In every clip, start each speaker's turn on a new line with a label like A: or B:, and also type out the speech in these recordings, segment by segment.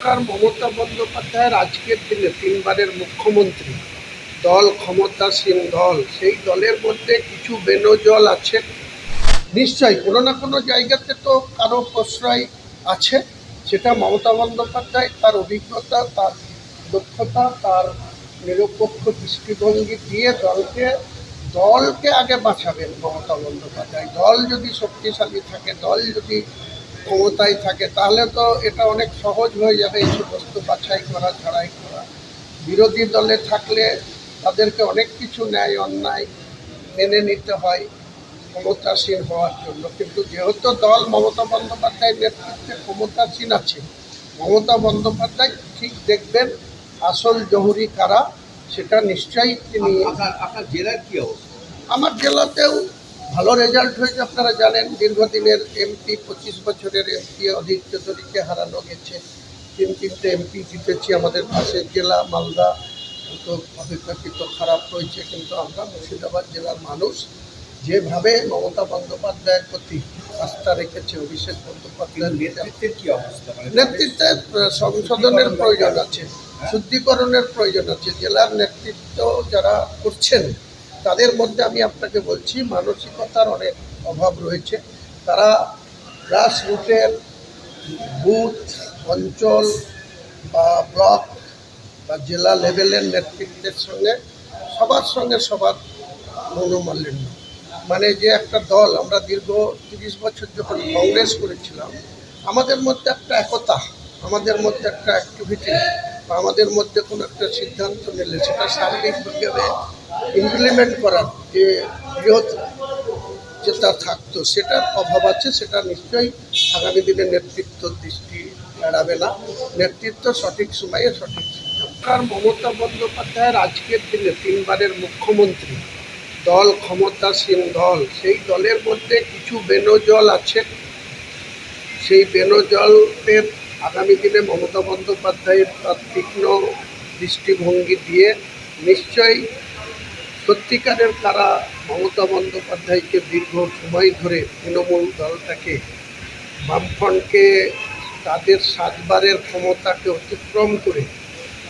A: সরকার মমতা বন্দ্যোপাধ্যায়ের আজকের দিনে তিনবারের মুখ্যমন্ত্রী। দল ক্ষমতাসীন দল, সেই দলের মধ্যে কিছু বেনজল আছে নিশ্চয়ই কোনো না কোনো জায়গাতে তো কারও প্রশ্রয় আছে। সেটা মমতা বন্দ্যোপাধ্যায় তার অভিজ্ঞতা, তার দক্ষতা, তার নিরপেক্ষ দৃষ্টিভঙ্গি দিয়ে দলকে দলকে আগে বাঁচাবেন মমতা বন্দ্যোপাধ্যায়। দল যদি শক্তিশালী থাকে, দল যদি ক্ষমতায় থাকে তাহলে তো এটা অনেক সহজ হয়ে যাবে এই সমস্ত বাছাই করা ছাড়াই করা। বিরোধী দলে থাকলে তাদেরকে অনেক কিছু ন্যায় অন্যায় মেনে নিতে হয় ক্ষমতাসীন হওয়ার জন্য। কিন্তু যেহেতু দল মমতা বন্দ্যোপাধ্যায়ের নেতৃত্বে ক্ষমতাসীন আছে মমতা বন্দ্যোপাধ্যায় ঠিক দেখবেন আসল জহুরি কারা সেটা নিশ্চয়ই তিনি আমার জেলাতেও ভালো রেজাল্ট হয়েছে আপনারা জানেন দীর্ঘদিনের এমপি পঁচিশ বছরের এমপি অধীর চৌধুরীকে হারানো গেছে। তিন তিনটে এমপি জিতেছি আমাদের পাশের জেলা মালদা তো অপেক্ষাকৃত খারাপ হয়েছে কিন্তু আমরা মুর্শিদাবাদ জেলার মানুষ। যেভাবে মমতা বন্দ্যোপাধ্যায়ের প্রতি আস্থা রেখেছে অভিষেক বন্দ্যোপাধ্যায়ের
B: নেতৃত্বের কি অবস্থা? মানে
A: নেতৃত্বের সংশোধনের প্রয়োজন আছে শুদ্ধিকরণের প্রয়োজন আছে। জেলার নেতৃত্ব যারা করছেন তাদের মধ্যে আমি আপনাকে বলছি, মানসিকতার অনেক অভাব রয়েছে। তারা গ্রাস রুটের বুথ, অঞ্চল বা ব্লক বা জেলা লেভেলের নেতৃত্বের সঙ্গে সবার সঙ্গে সবার মনোমালিন্য। মানে যে একটা দল, আমরা দীর্ঘ তিরিশ বছর যখন কংগ্রেস করেছিলাম, আমাদের মধ্যে একটা একতা, আমাদের মধ্যে একটা অ্যাক্টিভিটি বা আমাদের মধ্যে কোনো একটা সিদ্ধান্ত নিলে, সেটা সার্বিকভাবে ইমপ্লিমেন্ট করার যে বৃহৎ যেটা থাকতো, সেটার অভাব আছে, সেটা নিশ্চয়ই আগামী দিনে নেতৃত্ব দৃষ্টি এড়াবে না। নেতৃত্ব সঠিক সময়ে সঠিক সিদ্ধান্ত। মমতা বন্দ্যোপাধ্যায়ের আজকের দিনে তিনবারের মুখ্যমন্ত্রী, দল ক্ষমতাসীন দল, সেই দলের মধ্যে কিছু বেনজল আছে সেই বেনজলের আগামী দিনে মমতা বন্দ্যোপাধ্যায়ের তার তীক্ষ্ণ দৃষ্টিভঙ্গি দিয়ে নিশ্চয়ই সত্যিকারের তারা মমতা বন্দ্যোপাধ্যায়কে দীর্ঘ সময় ধরে তৃণমূল দলটাকে বামফ্রন্টকে তাদের সাতবারের ক্ষমতাকে অতিক্রম করে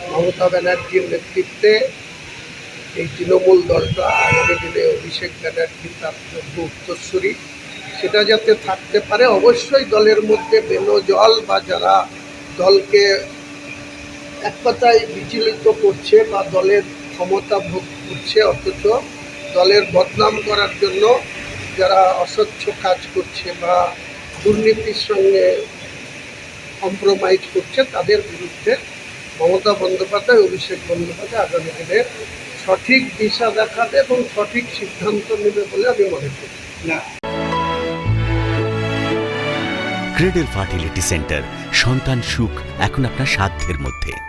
A: মমতা ব্যানার্জির নেতৃত্বে এই তৃণমূল দলটা আগামী দিনে অভিষেক ব্যানার্জি তার যোগ্য উত্তরসূরি। সেটা যাতে থাকতে পারে, অবশ্যই দলের মধ্যে বেনজল বা যারা দলকে এক কথায় বিচলিত করছে বা দলের ক্ষমতা ভোগ করছে অথচ দলের বদনাম করার জন্য যারা অস্বচ্ছ কাজ করছে বা দুর্নীতির সঙ্গে কম্প্রোমাইজ করছে তাদের বিরুদ্ধে মমতা বন্দ্যোপাধ্যায় অভিষেক বন্দ্যোপাধ্যায় আগামী দিনে সঠিক দিশা দেখাবে এবং সঠিক সিদ্ধান্ত নেবে বলে আমি মনে করি।
B: না।
C: ক্রেডেল ফার্টিলিটি সেন্টার সন্তান সুখ এখন আপনার সাধ্যের মধ্যে।